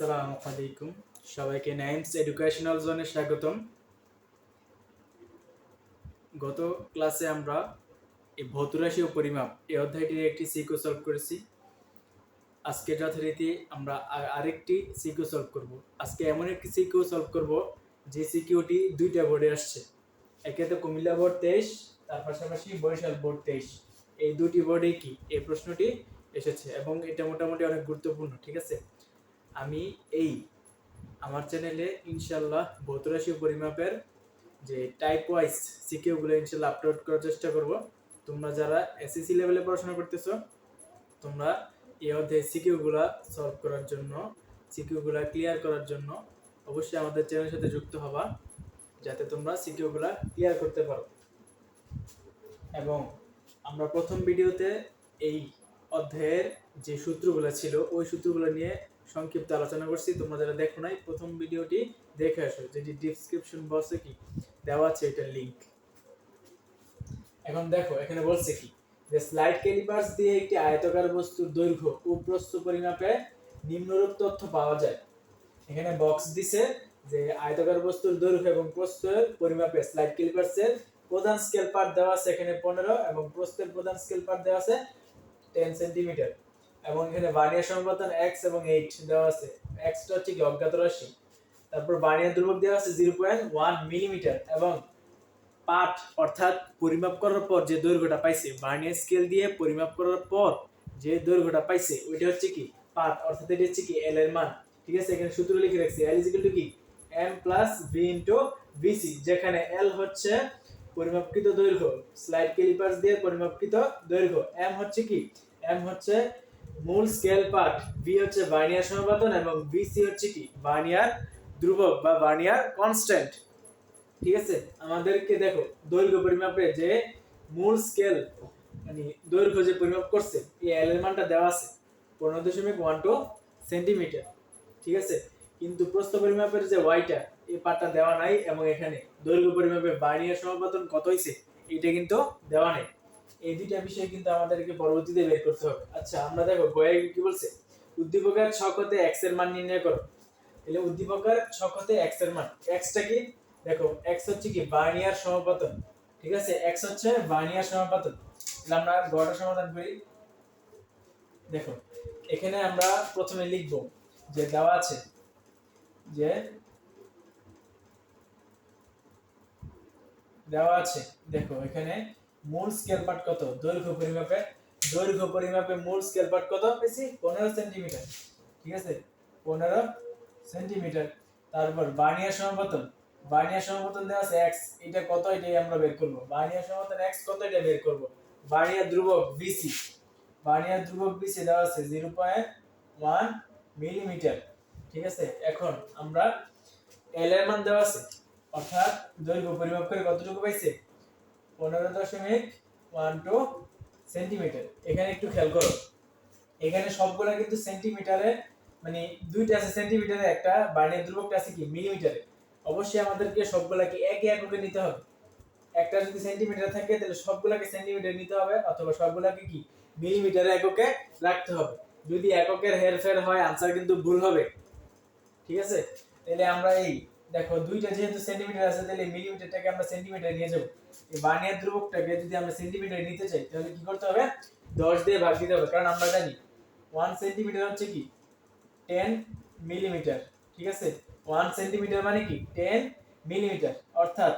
আসসালামু আলাইকুম। সবাইকে নাইমস এডুকেশনাল জোনে স্বাগতম। গত ক্লাসে আমরা এই ভৌতরাশি ও পরিমাপ এই অধ্যায়টির একটি সিকিউ সলভ করেছি। আজকে যথারীতি আমরা আরেকটি সিকিউ সলভ করব। আজকে এমন একটি সিকিউ সলভ করব যে সিকিউটি দুইটা বোর্ডে আসছে। একে তো কুমিল্লা বোর্ড তেইশ, তার পাশাপাশি বরিশাল বোর্ড তেইশ। এই দুটি বোর্ডে কি? এই প্রশ্নটি এসেছে এবং এটা মোটামুটি অনেক গুরুত্বপূর্ণ, ঠিক আছে? আমি এই আমার চ্যানেলে ইনশাল্লাহ ভৌতরাশি পরিমাপের যে টাইপ ওয়াইজ সিকিউগুলো ইনশাল্লাহ আপলোড করার চেষ্টা করব। তোমরা যারা এসএসসি লেভেলে পড়াশোনা করতেছো, তোমরা এই অধ্যায়ে সিকিউগুলা সলভ করার জন্য সিকিউগুলা ক্লিয়ার করার জন্য অবশ্যই আমাদের চ্যানেলের সাথে যুক্ত হবা, যাতে তোমরা সিকিউগুলা ক্লিয়ার করতে পারো। এবং আমরা প্রথম ভিডিওতে এই অধ্যায়ের যে সূত্রগুলো ছিল, ওই সূত্রগুলো নিয়ে সংক্ষিপ্ত আলোচনা করছি। তোমরা যারা দেখো নাই, প্রথম ভিডিওটি দেখে আসো। যেটি ডিসক্রিপশন বক্সে কি দেওয়া আছে এটার লিংক এখন দেখো, এখানে বলছে কি, যে স্লাইড ক্যালিপার্স দিয়ে একটি আয়তাকার বস্তুর দৈর্ঘ্য ও প্রস্থ পরিমাপে নিম্নরূপ তথ্য পাওয়া যায়। এখানে বক্স দিছে যে আয়তাকার বস্তুর দৈর্ঘ্য এবং প্রস্থের পরিমাপে স্লাইড ক্যালিপার্সের প্রধান স্কেল পার্ট দেওয়া আছে এখানে পনেরো এবং প্রস্থের প্রধান স্কেল পার্ট দেওয়া আছে টেন সেন্টিমিটার এবং এখানে বার্নিয়ার সমপতন এক্স এবং এইট দেওয়া আছে। এক্সটা হচ্ছে কি অজ্ঞাত রাশি তারপর বার্নিয়ার ধ্রুবক দেওয়া আছে জিরো পয়েন্ট ওয়ান মিলিমিটার এবং পাঠ অর্থাৎ পরিমাপ করার পর যে দৈর্ঘ্যটা পাইছে বার্নিয়ার স্কেল দিয়ে পরিমাপ করার পর যে দৈর্ঘ্যটা পাইছে, ওইটা হচ্ছে কি পাঠ, অর্থাৎ এটা হচ্ছে কি এল এর মান। ঠিক আছে? এখানে সূত্র লিখে রাখছি। এল ইজিক্যাল টু কি? M plus V into BC যেখানে এল হচ্ছে পরিমাপকৃত দৈর্ঘ্য। স্লাইড ক্যালিপার্স দিয়ে পরিমাপকৃত দৈর্ঘ্য। এম হচ্ছে কি? এম হচ্ছে মূল স্কেল পার্ট বি হচ্ছে বার্নিয়ার সমাপতন এবং বিসি হচ্ছে কি? বার্নিয়ার ধ্রুবক বা বার্নিয়ার কনস্ট্যান্ট ঠিক আছে? আমাদেরকে দেখো, দৈর্ঘ্য পরিমাপে যে মূল স্কেল মানে দৈর্ঘ্য যে পরিমাপ করছে, এই এল এর মানটা দেওয়া আছে পনেরো দশমিক ওয়ান টু সেন্টিমিটার ঠিক আছে? কিন্তু প্রস্থ পরিমাপের যে ওয়াইটা এই পার্টটা দেওয়া নাই এবং এখানে দৈর্ঘ্য পরিমাপে বার্নিয়ার সমাপতন কত হয়েছে এটা কিন্তু দেওয়া নেই। এই দুইটা বিষয় কিন্তু আমাদেরকে পরবর্তীতে বের করতে হবে। আচ্ছা আমরা দেখো, বইয়ে কি বলছে? উদ্দীপকের ছক হতে এক্সের মান নির্ণয় করো। তাহলে উদ্দীপকের ছক হতে এক্সের মান। এক্সটা কি? দেখো এক্স হচ্ছে কি বার্নিয়ার সমাপতন, ঠিক আছে? এক্স হচ্ছে বার্নিয়ার সমাপতন। তাহলে আমরা গড়ের সমাধান করি। দেখো, এখানে আমরা প্রথমে লিখব যে দেওয়া আছে যে দেওয়া আছে, দেখো, এখানে মূল স্কেল পার্ট কত? দৈর্ঘ্য পরিমাপে দৈর্ঘ্য পরিমাপে মূল স্কেল পার্ট কত? পেয়েছি পনেরো সেন্টিমিটার ঠিক আছে? পনেরো সেন্টিমিটার তারপর বার্নিয়ার সমাপতন বার্নিয়ার সমাপতন দেওয়া আছে এক্স এটা কত? এটাই আমরা বের করব। বার্নিয়ার সমাপতন এক্স কত? এটা বের করব। বার্নিয়ার ধ্রুবক বিসি বার্নিয়ার ধ্রুবক বিসি দেওয়া আছে জিরো পয়েন্ট ওয়ান মিলিমিটার ঠিক আছে? এখন আমরা এল এর মান দেওয়া আছে। অর্থাৎ দৈর্ঘ্য পরিমাপ করে কতটুকু পাইছে? পনেরো দশমিক ওয়ান টু সেন্টিমিটার এখানে একটু খেয়াল করো। এখানে সবগুলা কিন্তু সেন্টিমিটারে মানে দুইটা আছে সেন্টিমিটারে একটা বার্নিয়ার ধ্রুবকটা আছে কি? মিলিমিটারে অবশ্যই আমাদেরকে সবগুলাকে একই এককে নিতে হবে। একটা যদি সেন্টিমিটার থাকে, তাহলে সবগুলাকে সেন্টিমিটার নিতে হবে, অথবা সবগুলাকে কি? মিলিমিটার এককে রাখতে হবে। যদি এককের হেরফের হয় আনসার কিন্তু ভুল হবে। ঠিক আছে? তাহলে আমরা এই দেখো, দুইটা যেহেতু সেন্টিমিটার আছে, তাহলে মিলিমিটারটাকে আমরা সেন্টিমিটার নিয়ে যাব। এই বার্নিয়ার ধ্রুবকটাকে যদি আমরা সেন্টিমিটার নিতে চাই, তাহলে কি করতে হবে? দশ দিয়ে ভাগ দিতে হবে। কারণ আমরা জানি ওয়ান সেন্টিমিটার হচ্ছে কি? টেন মিলিমিটার ঠিক আছে? ওয়ান সেন্টিমিটার মানে কি? টেন মিলিমিটার অর্থাৎ,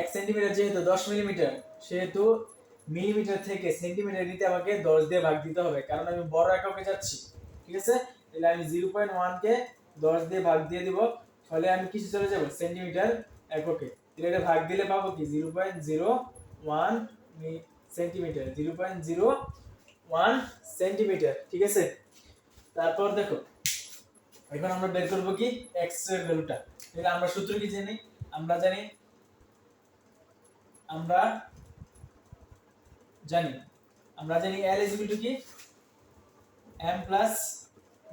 এক সেন্টিমিটার যেহেতু দশ মিলিমিটার সেহেতু মিলিমিটার থেকে সেন্টিমিটার নিতে আমাকে দশ দিয়ে ভাগ দিতে হবে। কারণ আমি বড় এককে যাচ্ছি, ঠিক আছে? তাহলে আমি জিরো পয়েন্ট ওয়ানকে দশ দিয়ে ভাগ দিয়ে দিব। ফলে আমি কিছু চলে যাব? সেন্টিমিটার এককে। তাহলে এটা ভাগ দিলে পাবো কি? Zero point zero one centimetre zero point zero one centimetre ঠিক আছে? তারপর দেখো, এখন আমরা বের করব কি? এক্সের ভ্যালুটা তাহলে আমরা সূত্র কি জানি? আমরা জানি আমরা জানি। আমরা জানি এল ইজ টু কি? M plus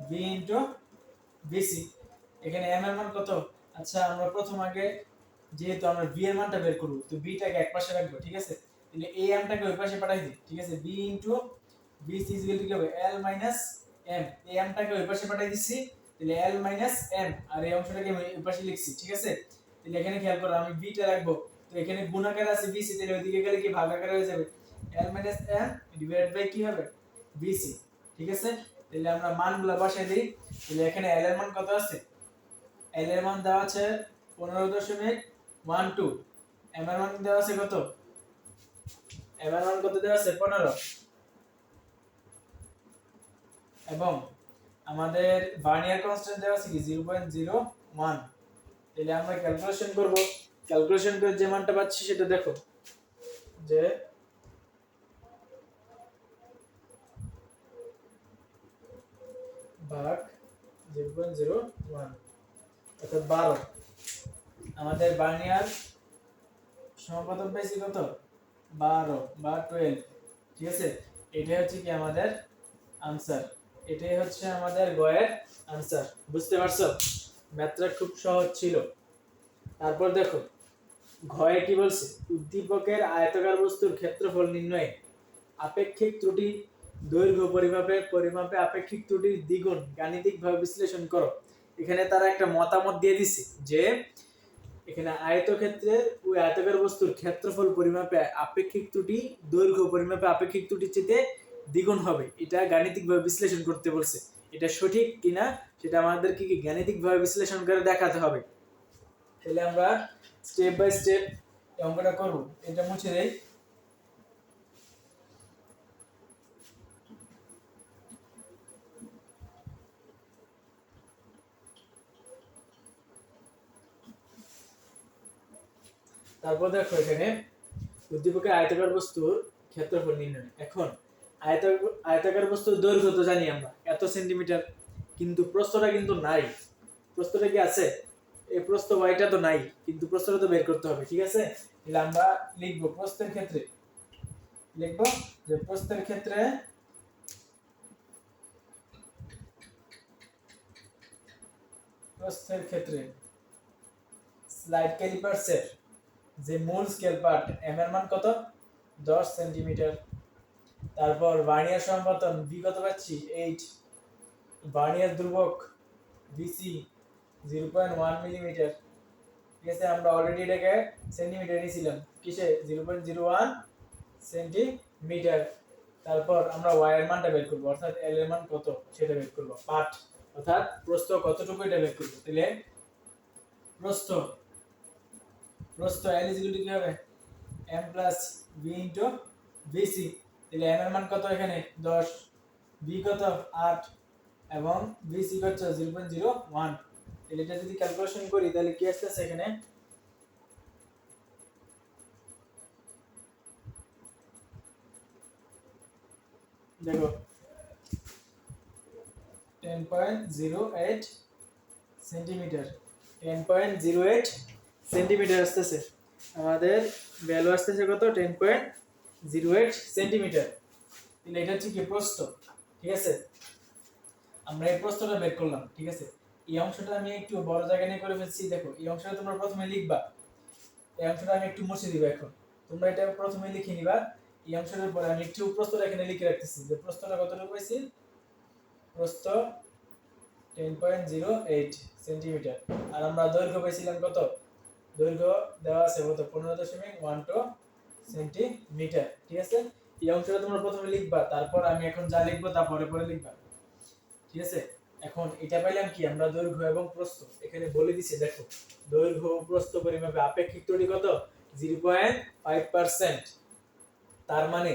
B into BC এখানে এম এর মান কত? আচ্ছা আমরা প্রথম আগে যেহেতু আমরা বি এর মানটা বের করব, তো বিটাকে এক পাশে রাখব, ঠিক আছে? তাহলে এই এমটাকে ওই পাশে পাঠাই দিই, ঠিক আছে? B into BC is equal to কি হবে? এল মাইনাস এম এই এমটাকে ওই পাশে পাঠিয়ে দিচ্ছি, তাহলে এল মাইনাস এম আর এই অংশটাকে আমি ওই পাশে লিখছি, ঠিক আছে? তাহলে এখানে খেয়াল করো, আমি বিটা রাখব, তো এখানে গুণ আকারে আছে বিসি তাহলে ওইদিকে গেলে কি ভাগ আকারে হয়ে যাবে? L minus M divided by কি হবে? বিসি ঠিক আছে? তাহলে আমরা মানগুলো বসাই দিই, তাহলে এখানে এল এর মান কত আছে? এল এর মান দেওয়া আছে পনেরো দশমিক ওয়ান টু এম এর মান দেওয়া আছে কত? এম এর মান কত দেওয়া আছে? পনেরো। এবং আমাদের ভার্নিয়ার কনস্ট্যান্ট দেওয়া আছে কি? জিরো পয়েন্ট জিরো ওয়ান তাহলে আমরা ক্যালকুলেশন করব। ক্যালকুলেশন করে যে মানটা পাচ্ছি সেটা দেখো। যে ভাগ জিরো পয়েন্ট জিরো ওয়ান অর্থাৎ বারো। আমাদের বার্নিয়ার সমাপতন পেয়েছি কত? বারো বা টুয়েলভ ঠিক আছে? এটাই হচ্ছে কি আমাদের আনসার এটাই হচ্ছে আমাদের গয়ের আনসার বুঝতে পারছ? ম্যাথটা খুব সহজ ছিল। তারপর দেখো, ঘয়ে কি বলছে? উদ্দীপকের আয়তাকার বস্তুর ক্ষেত্রফল নির্ণয়ে আপেক্ষিক ত্রুটি দৈর্ঘ্য পরিমাপে পরিমাপে আপেক্ষিক ত্রুটির দ্বিগুণ গাণিতিকভাবে বিশ্লেষণ করো। এখানে তারা একটা মতামত দিয়ে দিছে যে, এখানে আয়তক্ষেত্রের ওই আয়তাকার বস্তুর ক্ষেত্রফল পরিমাপে আপেক্ষিক ত্রুটি, দৈর্ঘ্য পরিমাপে আপেক্ষিক ত্রুটির চেয়ে দ্বিগুণ হবে। এটা গাণিতিকভাবে বিশ্লেষণ করতে বলছে। এটা সঠিক কিনা সেটা আমাদেরকে কি গাণিতিকভাবে বিশ্লেষণ করে দেখাতে হবে? তাহলে আমরা স্টেপ বাই স্টেপ অঙ্কটা করব। এটা মুছে দেই। তারপর দেখো এখানে উদ্দীপকের আয়তাকার বস্তুর ক্ষেত্রফল নির্ণয়। এখন আয়তাকার বস্তুর দৈর্ঘ্য তো জানি আমরা, এত সেন্টিমিটার কিন্তু প্রস্থটা কিন্তু নাই। প্রস্থটা কি আছে? এই প্রস্থ ওয়াইটা তো নাই, কিন্তু প্রস্থটা তো বের করতে হবে, ঠিক আছে? তাহলে আমরা লিখব প্রস্থের ক্ষেত্রে। লিখব যে প্রস্থের ক্ষেত্রে প্রস্থের ক্ষেত্রে স্লাইড ক্যালিপার্সের যে মূল স্কেল পার্ট এম এর মান কত? দশ সেন্টিমিটার। তারপর ভার্নিয়ার সম্পাদন ভি কত পাচ্ছি? এইট ভার্নিয়ার ধ্রুবক VC zero point one millimetre ঠিক আছে, আমরা অলরেডি এটাকে সেন্টিমিটার নিয়েছিলাম। কিসে? Zero point zero one centimetre তারপর আমরা ওয়াইয়ের মানটা বের করব, অর্থাৎ এল এর মান কত? সেটা বের করব পার্ট অর্থাৎ প্রস্থ কতটুকু এটা বের করব? তাহলে প্রস্থ প্রস্থ এল ইজ কি হবে? এম প্লাস বি তাহলে এম এর মান কত এখানে? দশ। বি কত? আট। এবং বিসি কত? জিরো পয়েন্ট জিরো ওয়ান তাহলে এটা যদি ক্যালকুলেশন করি, তাহলে কি আসতেছে এখানে? দেখো। Ten point zero eight centimetre ten point zero eight centimetre আসতেছে। আমাদের ভ্যালু আসতেছে কত? Ten point zero eight centimetre তাহলে এটা হচ্ছে কি প্রস্থ? ঠিক আছে? আমরা এই প্রস্থটা বের করলাম, ঠিক আছে? এই অংশটা আমি একটু বড় জায়গা নিয়ে করে ফেলছি। দেখো, এই অংশটা তোমরা প্রথমে লিখবা। এই অংশটা আমি একটু মুছে দিব এখন। তোমরা এটা প্রথমে লিখে নিবা। এই অংশটার পরে আমি একটু প্রস্থটা এখানে লিখে রাখতেছি। যে প্রস্থটা কতটুকু পাইছি? প্রস্থ ten point zero eight centimetre আর আমরা দৈর্ঘ্য পাইছিলাম কত? দৈর্ঘ্য দেওয়া আছে কত পনেরো দশমিক ওয়ান টু সেন্টিমিটার ঠিক আছে? এই অংশটা তোমরা প্রথমে লিখবা, তারপর আমি এখন যা লিখব তা পরে পরে লিখবা, ঠিক আছে? এখন এটা পাইলাম কি? আমরা দৈর্ঘ্য এবং প্রস্থ, এখানে বলে দিছে, দেখো, দৈর্ঘ্য প্রস্থ পরিমাপে আপেক্ষিক ত্রুটি কত? জিরো পয়েন্ট ফাইভ পার্সেন্ট তার মানে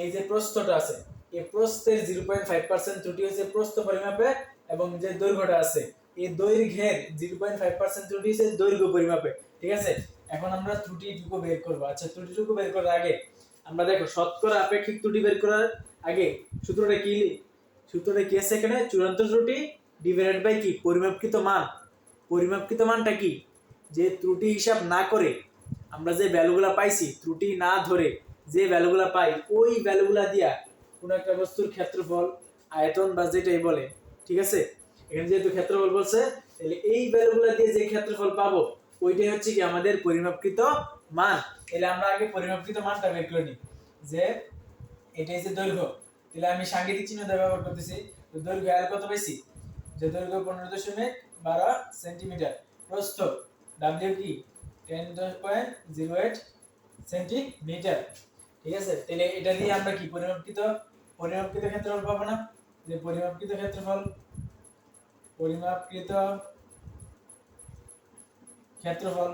এই যে প্রস্থটা আছে, এই প্রস্থের জিরো পয়েন্ট ফাইভ পার্সেন্ট ত্রুটি হচ্ছে প্রস্থ পরিমাপে এবং যে দৈর্ঘ্যটা আছে, এই দৈর্ঘ্যের জিরো পয়েন্ট ফাইভ পার্সেন্ট ত্রুটি হচ্ছে দৈর্ঘ্য পরিমাপে। ঠিক আছে? এখন আমরা ত্রুটিটুকু বের করব। আচ্ছা ত্রুটিটুকু বের করার আগে আমরা দেখো, শতকরা আপেক্ষিক ত্রুটি বের করার আগে সূত্রটা কি সূত্রটা কি আছে এখানে? চূড়ান্ত ত্রুটি ডিভাইডেড বাই কি? পরিমাপকৃত মান। পরিমাপকৃত মানটা কি? যে ত্রুটি হিসাব না করে আমরা যে ভ্যালুগুলা পাইছি, ত্রুটি না ধরে যে ভ্যালুগুলা পাই, ওই ভ্যালুগুলা দিয়া কোনো একটা বস্তুর ক্ষেত্রফল, আয়তন বা যেটাই বলে, ঠিক আছে? এখানে যেহেতু ক্ষেত্রফল বলছে, তাহলে এই ভ্যালুগুলা দিয়ে যে ক্ষেত্রফল পাবো ওইটাই হচ্ছে কি আমাদের পরিমাপকৃত মান। তাহলে আমরা আগে পরিমাপকৃত মানটা বের করে নিই। যে এটাই যে দৈর্ঘ্য, তাহলে আমি সাংকেতিক চিহ্ন ব্যবহার করতেছি। দৈর্ঘ্য আর কত বেশি যে দৈর্ঘ্য পনেরো দশমিক বারো সেন্টিমিটার। প্রস্থ ডাব্লিউ কি ten point zero eight centimetre. ঠিক আছে? তাহলে এটা দিয়ে আমরা কি পরিমাপকৃত পরিমাপকৃত ক্ষেত্রফল পাবো না? যে পরিমাপকৃত ক্ষেত্রফল, পরিমাপকৃত ক্ষেত্রফল,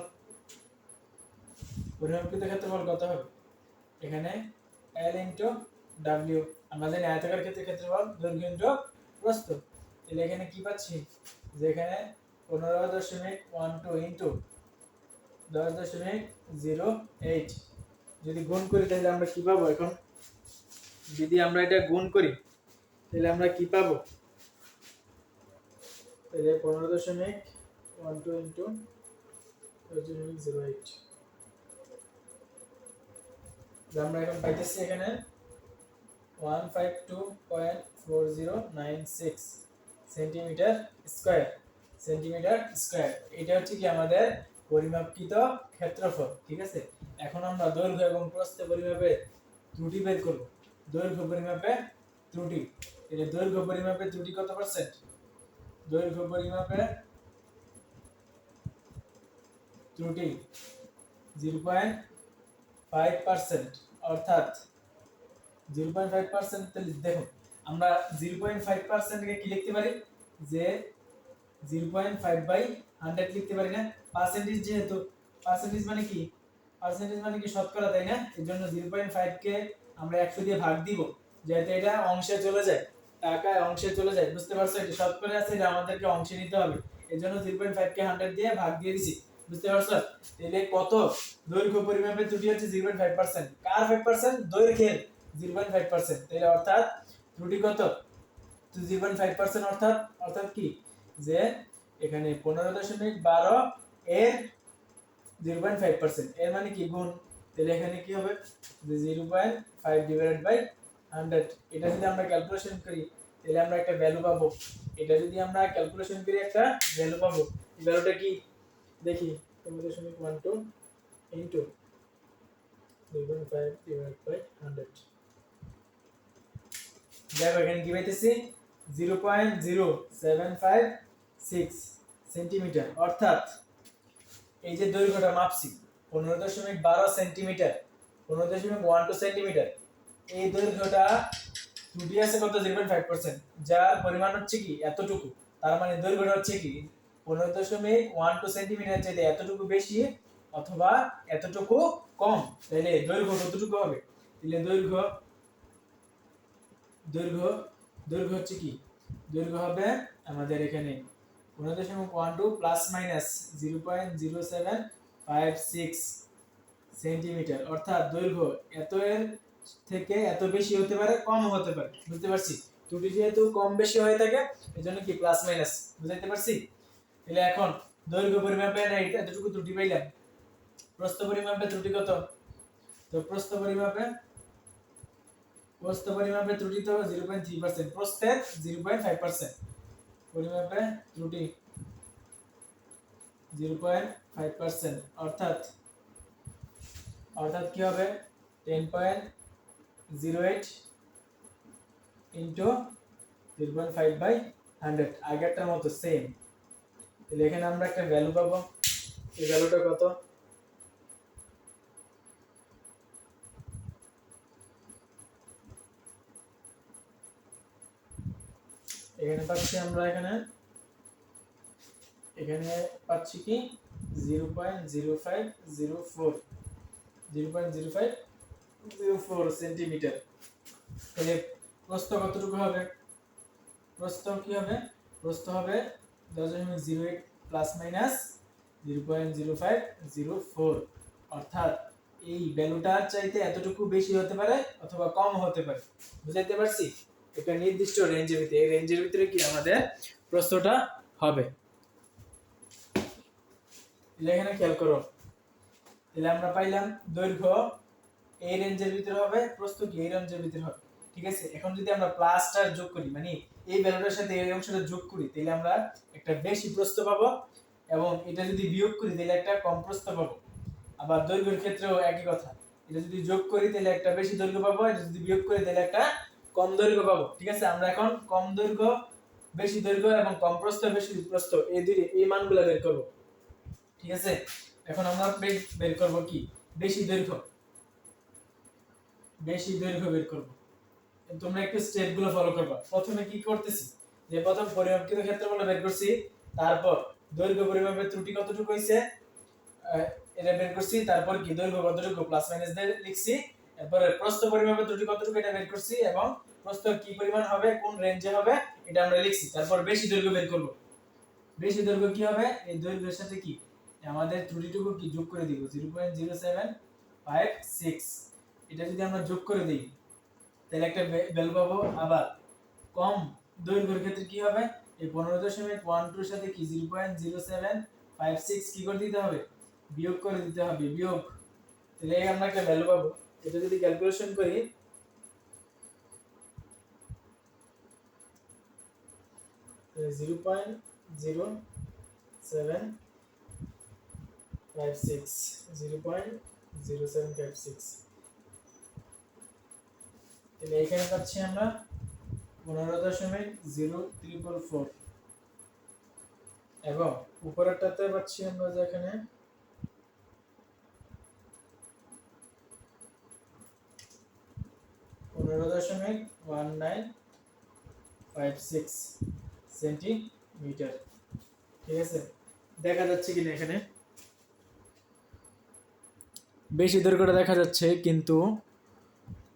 পরিমাপকৃত ক্ষেত্রফল কত হবে? এখানে L ইনটু W, আমরা জানি আয়তাকার ক্ষেত্রে ক্ষেত্রফল, দৈর্ঘ্য ইনটু প্রস্থ। তাহলে এখানে কি পাচ্ছি? যে এখানে পনেরো দশমিক ওয়ান টু ইন্টু দশ দশমিক জিরো এইট যদি গুণ করি, তাহলে আমরা কি পাবো এখন? যদি আমরা এটা গুণ করি, তাহলে আমরা কি পাবো? তাহলে পনেরো দশমিক ওয়ান টু ইন্টু আমরা এখন পাইতেছি এখানে সেন্টিমিটার স্কোয়ার সেন্টিমিটার স্কোয়ার এটা হচ্ছে কি আমাদের পরিমাপকৃত ক্ষেত্রফল, ঠিক আছে? এখন আমরা দৈর্ঘ্য এবং প্রস্থ পরিমাপে ত্রুটি বের করব। দৈর্ঘ্য পরিমাপে ত্রুটি। এটা দৈর্ঘ্য পরিমাপে ত্রুটি কত পার্সেন্ট দৈর্ঘ্য পরিমাপে ত্রুটি জিরো পয়েন্ট ফাইভ পার্সেন্ট অর্থাৎ জিরো পয়েন্ট ফাইভ পার্সেন্ট দেখুন আমরা জিরো পয়েন্ট ফাইভ পার্সেন্টকে কি লিখতে পারি? যে zero point five by hundred লিখতে পারি না। পার্সেন্টেজ যেহেতু পার্সেন্টেজ মানে কি? পার্সেন্টেজ মানে কি শতকরা, তাই না? এর জন্য জিরো পয়েন্ট ফাইভকে আমরা একশো দিয়ে ভাগ দিব, যাতে এটা অংশে চলে যায়, টাকায় অংশে চলে যায়। বুঝতে পারছ? এটা শতকরা আছে, এটা আমাদেরকে অংশে নিতে হবে। এর জন্য জিরো পয়েন্ট ফাইভকে হান্ড্রেড দিয়ে ভাগ দিয়ে দিছি। বুঝতে পারছ? তাহলে কত? দৈর্ঘ্য পরিমাপের ত্রুটি হচ্ছে জিরো পয়েন্ট ফাইভ পার্সেন্ট কার ফাইভ পার্সেন্ট দৈর্ঘ্যের জিরো পয়েন্ট ফাইভ পার্সেন্ট তাহলে অর্থাৎ ত্রুটি কত? জিরো পয়েন্ট ফাইভ পার্সেন্ট অর্থাৎ অর্থাৎ কি? যে এখানে পনেরো দশমিক বারো এর জিরো পয়েন্ট ফাইভ পার্সেন্ট এর মানে কি? গুণ। তাহলে এখানে কি হবে? Zero point five divided by hundred এটা যদি আমরা ক্যালকুলেশন করি, তাহলে আমরা একটা ভ্যালু পাবো। এটা যদি আমরা ক্যালকুলেশন করি একটা ভ্যালু পাবো ভ্যালুটা কি? দেখি পনেরো দশমিক ওয়ান টু ইন্টু দেখো, এখানে কি পাইতেছি? Zero point zero seven five six centimetre অর্থাৎ এই যে দৈর্ঘ্যটা মাপছি, পনেরো দশমিক বারো সেন্টিমিটার পনেরো দশমিক ওয়ান টু সেন্টিমিটার এই দৈর্ঘ্যটা ত্রুটি আছে কত? জিরো পয়েন্ট ফাইভ পার্সেন্ট যার পরিমাণ হচ্ছে কি? এতটুকু। তার মানে দৈর্ঘ্যটা হচ্ছে কি? পনেরো দশমিক ওয়ান টু সেন্টিমিটার চাইতে এতটুকু বেশি অথবা এতটুকু কম তাহলে দৈর্ঘ্য কতটুকু হবে? তাহলে দৈর্ঘ্য দৈর্ঘ্য দৈর্ঘ্য হচ্ছে কি? দৈর্ঘ্য হবে আমাদের এখানে পনেরো দশমিক one two plus minus zero point zero seven five six centimetre অর্থাৎ দৈর্ঘ্য এত এর থেকে এত বেশি হতে পারে কম হতে পারে। বুঝতে পারছি? ত্রুটি যেহেতু কম বেশি হয়ে থাকে এই জন্য কি প্লাস মাইনাস বুঝাইতে পারছি? তাহলে এখন দৈর্ঘ্য পরিমাপে এতটুকু ত্রুটি পাইলাম। প্রস্থ পরিমাপে ত্রুটি কত? তো প্রস্থ পরিমাপে প্রস্থ পরিমাপে ত্রুটি তো জিরো পয়েন্ট থ্রি পার্সেন্ট প্রস্থের জিরো পয়েন্ট ফাইভ পার্সেন্ট পরিমাপে ত্রুটি জিরো পয়েন্ট ফাইভ পার্সেন্ট অর্থাৎ অর্থাৎ কি হবে? Ten point zero eight into zero point five by hundred আগেরটার মতো সেম তাহলে এখানে আমরা একটা ভ্যালু পাবো। এই ভ্যালুটা কত? এখানে পাচ্ছি আমরা এখানে এখানে পাচ্ছি কি? Zero point zero five zero four zero point zero five zero four centimetre তাহলে প্রস্থ কতটুকু হবে? প্রস্থ কি হবে? প্রস্থ হবে দশ zero eight plus minus zero point zero five zero four অর্থাৎ এই ভ্যালুটার চাইতে এতটুকু বেশি হতে পারে অথবা কম হতে পারে। বুঝাইতে পারছি? একটা নির্দিষ্ট রেঞ্জের ভিতরে। এই রেঞ্জের ভিতরে কি আমাদের প্রশ্নটা হবে? এখানে খেয়াল করো। তাহলে আমরা পাইলাম দৈর্ঘ্য। এই রেঞ্জের ভিতরে হবে, প্রস্থ কি? এই রেঞ্জের ভিতরে হবে। ঠিক আছে? এখন যদি আমরা প্লাসটা যোগ করি মানে এই ভ্যালুটার সাথে এই অংশটা যোগ করি, তাহলে আমরা একটা বেশি প্রস্থ পাবো এবং এটা যদি বিয়োগ করি, তাহলে একটা কম প্রস্থ পাবো। আবার দৈর্ঘ্যের ক্ষেত্রেও একই কথা। এটা যদি যোগ করি, তাহলে একটা বেশি দৈর্ঘ্য পাবো, এটা যদি বিয়োগ করি, তাহলে একটা কম দৈর্ঘ্য পাবো। ঠিক আছে? আমরা এখন কম দৈর্ঘ্য, বেশি দৈর্ঘ্য এবং কম প্রস্থ, বেশি প্রস্থ, এই দুই, এই মানগুলো বের করব। ঠিক আছে? এখন আমরা বের করব কি? বেশি দৈর্ঘ্য। বেশি দৈর্ঘ্য বের করব। তোমরা একটু স্টেপগুলো ফলো করবা। প্রথমে কি করতেছি? যে প্রথম পরিমাপকৃত ক্ষেত্রফল বের করছি, তারপর দৈর্ঘ্য পরিমাপের ত্রুটি কতটুকু হইছে এটা বের করছি, তারপর কি দৈর্ঘ্য কতটুকু প্লাস মাইনাস দিয়ে লিখছি, এরপরে প্রস্থ পরিমাপের ত্রুটি কতটুকু এটা বের করছি, এবং প্রস্থ কি পরিমাণ হবে, কোন রেঞ্জে হবে, এটা আমরা লিখছি। তারপর বেশি দৈর্ঘ্য বের করব। বেশি দৈর্ঘ্য কি হবে? এই দৈর্ঘ্যের সাথে কি? আমাদের ত্রুটিটুকু কি যোগ করে দিব? Zero point zero seven five six এটা যদি আমরা যোগ করে দিই তাহলে একটা ভ্যালু পাবো আবার। কম দৈর্ঘ্যের ক্ষেত্রে কি হবে? এই পনেরো দশমিক ওয়ান টুর সাথে কি? Zero point zero seven five six কি করে দিতে হবে? বিয়োগ করে দিতে হবে, বিয়োগ। তাহলে আমরা একটা ভ্যালু পাবো। এটা যদি ক্যালকুলেশন করি zero point zero seven five six zero point zero seven five six তাহলে এখানে পাচ্ছি আমরা পনেরো দশমিক জিরো ত্রিপল ফোর। এবং উপরেরটাতে পাচ্ছি আমরা যে এখানে পনেরো দশমিক one nine five six centimetre. ঠিক আছে? দেখা যাচ্ছে কিনা এখানে? বেশি দৈর্ঘ্যটা দেখা যাচ্ছে, কিন্তু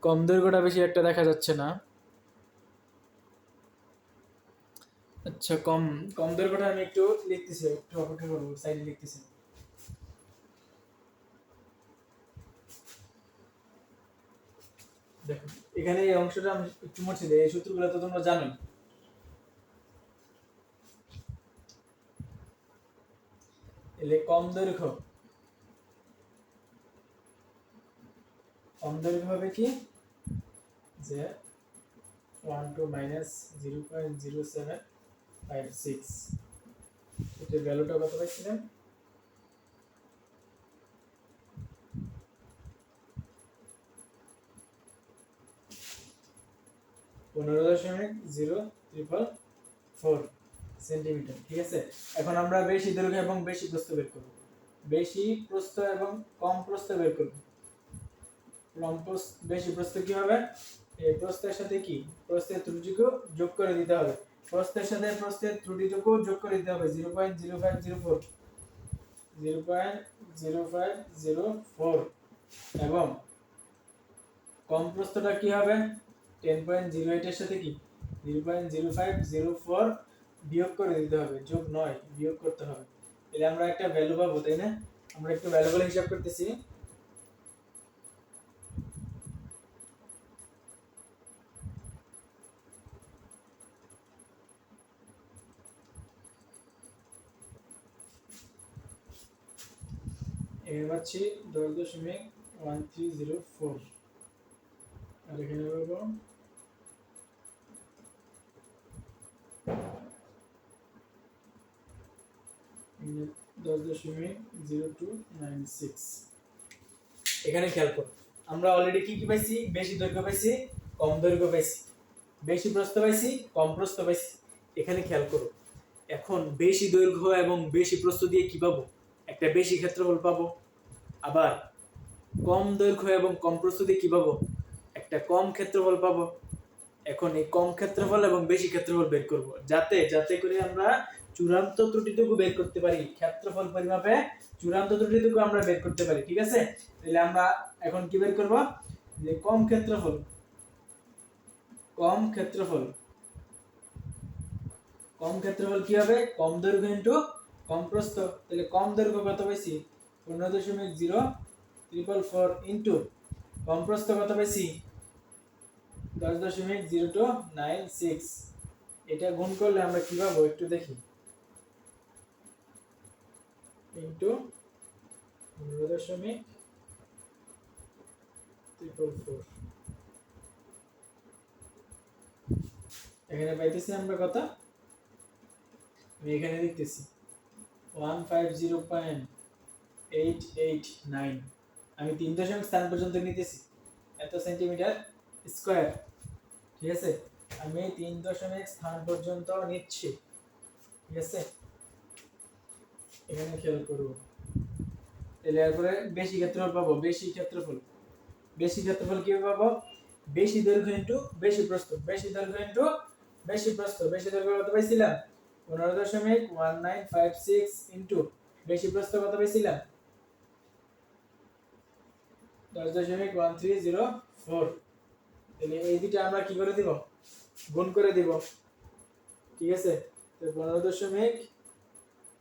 কম দৈর্ঘ্যটা বেশি একটা দেখা যাচ্ছে না। আচ্ছা কম কম দৈর্ঘ্যটা আমি একটু লিখতেছি, একটু অপেক্ষা করব সাইডে লিখতেছি। দেখো, এখানে এই অংশটা আমি একটু দিই, এই সূত্রগুলো তো তোমরা জানোই। এলে কম দৈর্ঘ্য। কম দৈর্ঘ্য হবে কি? যে one two minus zero point zero seven five six এটার ভ্যালুটা কত পাইছিলেন পনেরো দশমিক জিরো ট্রিপল ফোর সেন্টিমিটার ঠিক আছে? এখন আমরা বেশি দৈর্ঘ্য এবং বেশি প্রস্থ বের করব। বেশি প্রস্থ এবং কম প্রস্থ বের করব। কম প্রস্থ বেশি প্রস্থ কি হবে? এই প্রস্থের সাথে কি? প্রস্থের ত্রুটিটুকু যোগ করে দিতে হবে। প্রস্থের সাথে প্রস্থের ত্রুটিটুকু যোগ করে দিতে হবে। Zero point zero five zero four zero point zero five zero four এবং কম প্রস্থটা কি হবে? টেন পয়েন্ট জিরো এইটের সাথে কি? Zero point zero five zero four বিয়োগ করে দিতে হবে। যোগ নয়, বিয়োগ করতে হবে। তাহলে আমরা একটা ভ্যালু পাবো, তাই না? আমরা একটু ভ্যালুগুলো হিসাব করতেছি। এখানে পাচ্ছি দশ দশমিক ওয়ান থ্রি জিরো ফোর। আর এখানে পাবো দশ দশমিক জিরো টু নাইন সিক্স। এখানে খেয়াল করো, আমরা অলরেডি কি কি পাইছি? বেশি দৈর্ঘ্য পাইছি, কম দৈর্ঘ্য পাইছি। বেশি প্রস্থ পাইছি, কম প্রস্থ পাইছি। এখানে খেয়াল করো, এখন বেশি দৈর্ঘ্য এবং বেশি প্রস্থ দিয়ে কি পাবো? একটা বেশি ক্ষেত্রফল পাবো। আবার কম দৈর্ঘ্য এবং কম প্রস্তুতি কী পাবো? একটা কম ক্ষেত্রফল পাবো। এখন এই কম ক্ষেত্রফল এবং বেশি ক্ষেত্রফল বের করব। যাতে যাতে করে আমরা চূড়ান্ত ত্রুটিটুকু বের করতে পারি। ক্ষেত্রফল পরিমাপে চূড়ান্ত ত্রুটিটুকু আমরা বের করতে পারি, ঠিক আছে? তাহলে আমরা এখন কি বের করব? যে কম ক্ষেত্রফল কম ক্ষেত্রফল কম ক্ষেত্রফল কি হবে? কম দৈর্ঘ্য ইন্টু কম প্রস্থ। তাহলে কম দৈর্ঘ্য কত পাইছি? পনেরো দশমিক জিরো ট্রিপল ফোর ইন্টু কম প্রস্থ কত পাইছি? দশ দশমিক জিরো টু নাইন সিক্স এটা গুণ করলে আমরা কি পাবো? একটু দেখি। ইন্টু পনেরো দশমিক ট্রিপল ফোর এখানে পাইতেছি আমরা কত? আমি এখানে লিখতেছি। One five zero point eight eight nine আমি তিন দশমিক স্থান পর্যন্ত নিতেছি। এত সেন্টিমিটার স্কোয়ার ঠিক আছে? আমি তিন দশমিক স্থান পর্যন্ত নিচ্ছি। ঠিক আছে? এখানে খেয়াল করব তাহলে এরপরে বেশি ক্ষেত্রফল পাবো, বেশি ক্ষেত্রফল। বেশি ক্ষেত্রফল কি পাবো? বেশি দৈর্ঘ্য ইন্টু বেশি প্রস্থ। বেশি দৈর্ঘ্য ইন্টু বেশি প্রস্থ। বেশি দৈর্ঘ্য কত পাইছিলাম? পনেরো দশমিক one nine five six into বেশি প্রস্থ কত পাইছিলাম? দশ দশমিক ওয়ান থ্রি জিরো ফোর তাহলে এই দুটো আমরা কি করে দিব? গুণ করে দিব। ঠিক আছে? তো পনেরো দশমিক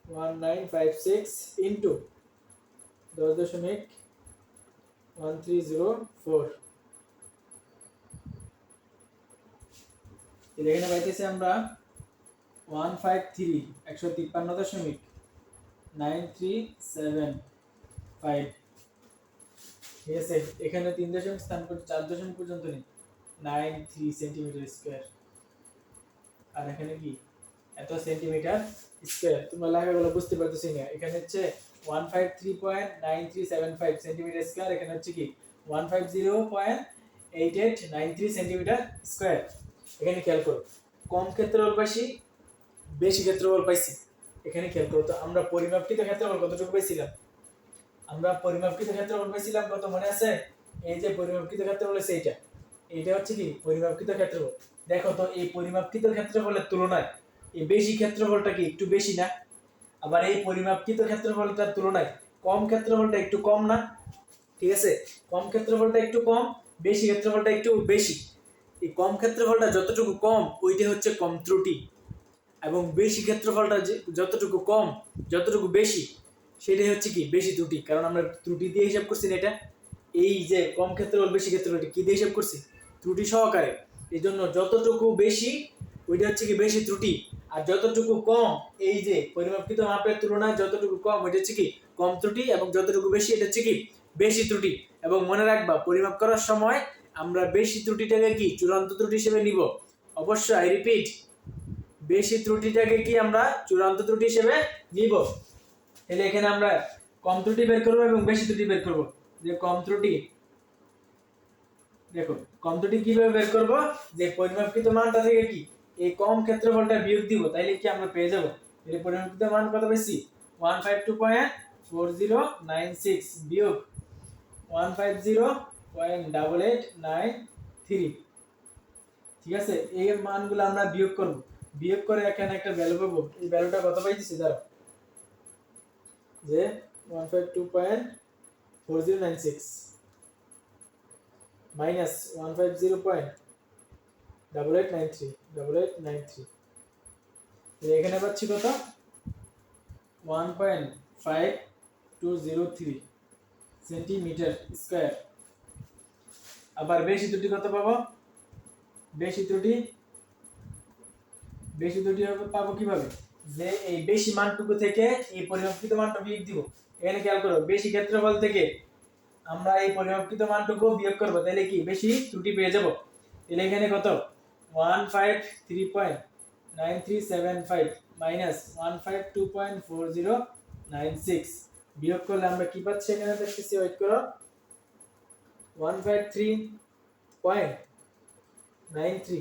one nine five six into দশ দশমিক ওয়ান থ্রি জিরো ফোর এখানে পাইতেছি আমরা ওয়ান ফাইভ থ্রি একশো তিপ্পান্ন দশমিক নাইন থ্রি সেভেন ফাইভ ঠিক আছে, এখানে তিন দশমিক স্থান চার দশমিক পর্যন্ত নেই। নাইন থ্রি সেন্টিমিটার স্কোয়ার আর এখানে কি? এত সেন্টিমিটার স্কোয়ার তোমরা লেখাগুলো বুঝতে পারতেছি না। এখানে হচ্ছে one five three point nine three seven five centimetre square এখানে হচ্ছে কি? One five zero point eight eight nine three centimetre square এখানে খেয়াল করো, কম ক্ষেত্রফল পাইছি, বেশি ক্ষেত্রফল পাইছি। এখানে খেয়াল করো, তো আমরা পরিমাপকৃত ক্ষেত্রফল কতটুকু পাইছিলাম? আমরা পরিমাপকৃত ক্ষেত্রফল পাইছিলাম, কত মনে আছে? এই যে পরিমাপকৃত ক্ষেত্রফল আছে এইটা। এইটা হচ্ছে কি? পরিমাপকৃত ক্ষেত্রফল দেখো তো, এই পরিমাপকৃত ক্ষেত্রফলের তুলনায় এই বেশি ক্ষেত্রফলটা কি একটু বেশি না? আবার এই পরিমাপকৃত ক্ষেত্রফলটার তুলনায় কম ক্ষেত্রফলটা একটু কম না? ঠিক আছে? কম ক্ষেত্রফলটা একটু কম, বেশি ক্ষেত্রফলটা একটু বেশি। এই কম ক্ষেত্রফলটা যতটুকু কম, ওইটা হচ্ছে কম ত্রুটি। এবং বেশি ক্ষেত্রফলটা যে, যতটুকু কম, যতটুকু বেশি সেটাই হচ্ছে কি? বেশি ত্রুটি। কারণ আমরা ত্রুটি দিয়ে হিসাব করছি না এটা। এই যে কম ক্ষেত্রফল, বেশি ক্ষেত্রফল, কি দিয়ে হিসাব করছি? ত্রুটি সহকারে। এই জন্য যতটুকু বেশি, ওইটা হচ্ছে কি বেশি ত্রুটি। আর যতটুকু কম, এই যে পরিমাপকৃত মাপের তুলনায় যতটুকু কম, ওইটা হচ্ছে কি কম ত্রুটি এবং যতটুকু বেশি, এটা হচ্ছে কি বেশি ত্রুটি। এবং মনে রাখবা, পরিমাপ করার সময় আমরা বেশি ত্রুটিটাকে কি চূড়ান্ত ত্রুটি হিসেবে নিব। অবশ্যই আই রিপিট বেশি ত্রুটিটাকে কি আমরা চূড়ান্ত ত্রুটি হিসেবে নিব। তাহলে এখানে আমরা কম ত্রুটি বের করব এবং বেশি ত্রুটি বের করব। যে কম ত্রুটি দেখো কম ত্রুটি কীভাবে বের করব? যে পরিমাপকৃত মানটা থেকে কি? এই কম ক্ষেত্রফলটা বিয়োগ দিব, তাইলে কি আমরা পেয়ে যাব? এর পরিমাপকৃত মান কত বেশি one five two point four zero nine six বিয়োগ one five zero point double eight nine three ঠিক আছে? এই মানগুলো আমরা বিয়োগ করব। বিয়োগ করে এখানে একটা ভ্যালু পাবো। এই ভ্যালুটা কত পাইতেছি দাঁড়াও। যে one five two point four zero nine six minus one five zero point double eight nine three double eight nine three এখানে পাচ্ছি কত? One point five two zero three centimetre square আবার বেশি ত্রুটি কত পাবো? বেশি ত্রুটি? বেশি ত্রুটি পাবো কীভাবে? যে এই বেশি মানটুকু থেকে এই পরিমাপকৃত মানটা বিয়োগ দিব। এখানে খেয়াল করো, বেশি ক্ষেত্রফল থেকে আমরা এই পরিমাপকৃত মানটুকু বিয়োগ করব, তাহলে কি বেশি ত্রুটি পেয়ে যাব? তাহলে এখানে কত? One five three point nine three seven five minus one five two point four zero nine six বিয়োগ করলে আমরা কি পাচ্ছি এখানে দেখতেছি ওয়েট করো। One five three point nine three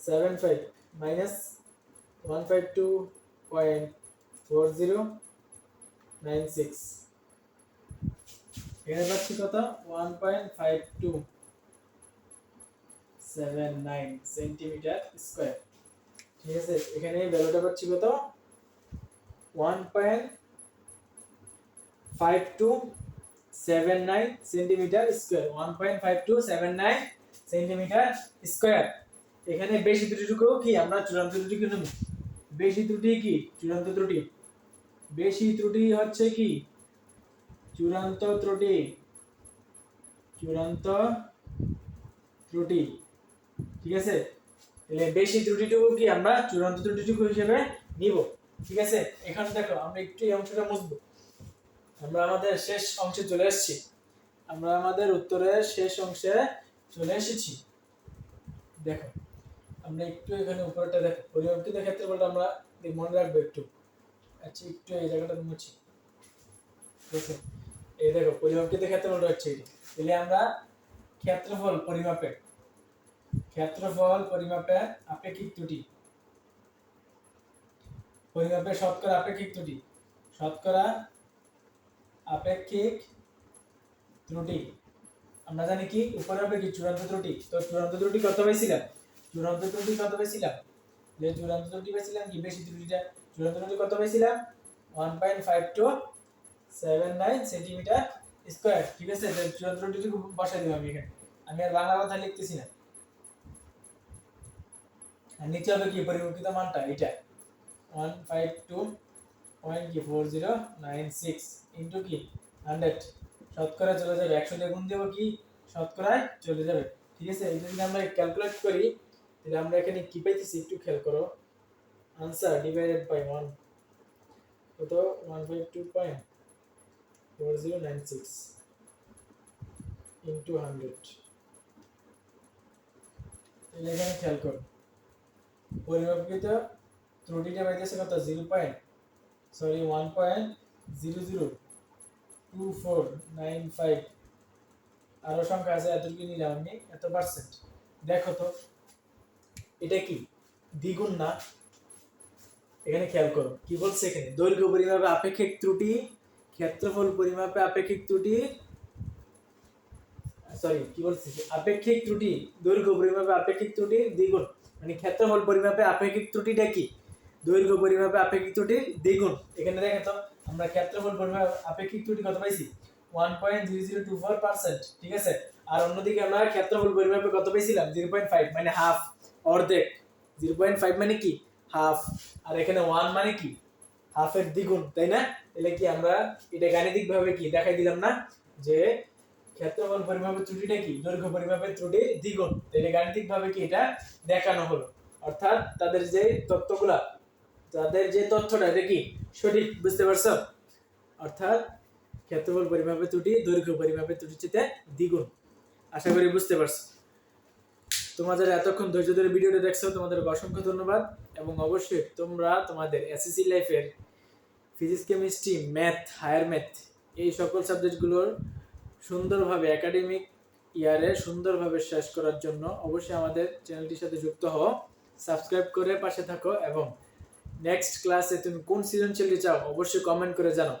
seven five minus five two এখানে পাচ্ছি কত? One point five two seven nine centimetre square ঠিক আছে? এখানে ভ্যালুটা পাচ্ছি কত? One point five two seven nine centimetre square one point five two seven nine centimetre square এখানে বেশি ত্রুটিটুকু কি? আমরা চূড়ান্ত ত্রুটি নেব। বেশি ত্রুটি কি? চূড়ান্ত ত্রুটি। বেশি ত্রুটি হচ্ছে কি? চূড়ান্ত ত্রুটি। চূড়ান্ত ত্রুটি। ঠিক আছে? তাহলে বেশি ত্রুটিটুকু কি আমরা চূড়ান্ত ত্রুটিটুকু হিসেবে নিব। ঠিক আছে? এখানে দেখো, আমরা একটু এই অংশটা মুছবো। আমরা আমাদের শেষ অংশে চলে এসেছি। আমরা আমাদের উত্তরের শেষ অংশে চলে এসেছি। দেখো। আমরা একটু এখানে উপরেটা দেখো পরিবর্তিত ক্ষেত্রে বলতে আমরা মনে রাখব একটু। আচ্ছা একটু এই জায়গাটা মুছি। আছে এই দেখো পরিমাপকৃত ক্ষেত্রফলটা হচ্ছে তাহলে আমরা ক্ষেত্রফল, পরিমাপের। ক্ষেত্রফল পরিমাপে আপেক্ষিক ত্রুটি। পরিমাপে শতকরা আপেক্ষিক ত্রুটি। শতকরা আপেক্ষিক ত্রুটি। আমরা জানি কি? উপরে হবে কি চূড়ান্ত ত্রুটি। তো চূড়ান্ত ত্রুটি কত পাইছিলাম? চূড়ান্ত ত্রুটি কত পাইছিলাম? যে চূড়ান্ত ত্রুটি পাইছিলাম কি? বেশি ত্রুটিটা, চূড়ান্ত ত্রুটি কত পাইছিলাম? One point five two seven nine centimetre square ঠিক আছে? চূড়ান্ত ত্রুটি বসাই দিব আমি এখানে। আমি আর বাংলা কথা লিখতেছি না। আর নিচে হবে কি? পরিবর্তিত মানটা এটা ওয়ান ফাইভ টু পয়েন্ট কি four zero nine six into কি? হান্ড্রেড শতকরা চলে যাবে। একশো দিয়ে গুণ দেবো কি? শতকরায় চলে যাবে। ঠিক আছে? এটা যদি আমরা ক্যালকুলেট করি তাহলে আমরা এখানে কি পাইতেছি? একটু খেয়াল করো। আনসার ডিভাইডেড বাই ওয়ান কত? One five two point four zero nine six into hundred তাহলে এখানে খেয়াল করো। পরিমাপকৃত ত্রুটিটা পাইতেছে কত? Zero point sorry one point zero zero two four nine five আরও সংখ্যা আছে এতটুকু নিলাম আমি, এত পার্সেন্ট দেখো তো এটা কি? দ্বিগুণ না? এখানে খেয়াল করো। কি বলছে এখানে? দৈর্ঘ্য পরিমাপে আপেক্ষিক ত্রুটি, ক্ষেত্রফল পরিমাপে আপেক্ষিক ত্রুটি সরি কি বলছি? আপেক্ষিক ত্রুটি, দৈর্ঘ্য পরিমাপে আপেক্ষিক ত্রুটি, দ্বিগুণ। মানে ক্ষেত্রফল পরিমাপে আপেক্ষিক ত্রুটিটা কি? দৈর্ঘ্য পরিমাপে আপেক্ষিক ত্রুটি, দ্বিগুণ। এখানে দেখেন তো, আমরা ক্ষেত্রফল পরিমাপে আপেক্ষিক ত্রুটি কত পাইছি? One point zero zero two four percent ঠিক আছে? আর অন্যদিকে আমরা ক্ষেত্রফল পরিমাপে কত পাইছিলাম? জিরো পয়েন্ট ফাইভ মানে হাফ অর্ধেক। জিরো পয়েন্ট ফাইভ মানে কি? হাফ আর এখানে ওয়ান মানে কি? হাফের দ্বিগুণ, তাই না? তাহলে কি আমরা এটা গাণিতিক ভাবে কি দেখাই দিলাম না? যে ক্ষেত্রফল পরিমাপের ত্রুটিটা কি? দৈর্ঘ্য পরিমাপের ত্রুটির দ্বিগুণ। তাহলে গাণিতিক ভাবে কি এটা দেখানো হলো? অর্থাৎ তাদের যে তথ্যগুলা তাদের যে তথ্যটা, এটা কি? সঠিক, বুঝতে পারছ? অর্থাৎ ক্ষেত্রফল পরিমাপের ত্রুটি, দৈর্ঘ্য পরিমাপের ত্রুটিতে দ্বিগুণ। আশা করি বুঝতে পারছ। তোমাদের এতক্ষণ ধৈর্য ধরে ভিডিওটা দেখছ, তোমাদের অসংখ্য ধন্যবাদ। এবং অবশ্যই তোমরা তোমাদের এসএসসি লাইফের physics chemistry math higher math এই সকল সাবজেক্টগুলোর সুন্দরভাবে একাডেমিক ইয়ারে সুন্দরভাবে শেষ করার জন্য অবশ্যই আমাদের চ্যানেলটির সাথে যুক্ত হও সাবস্ক্রাইব করে পাশে থাকো এবং নেক্সট ক্লাসে তুমি কোন সৃজনশীলটি চাও অবশ্যই কমেন্ট করে জানাও।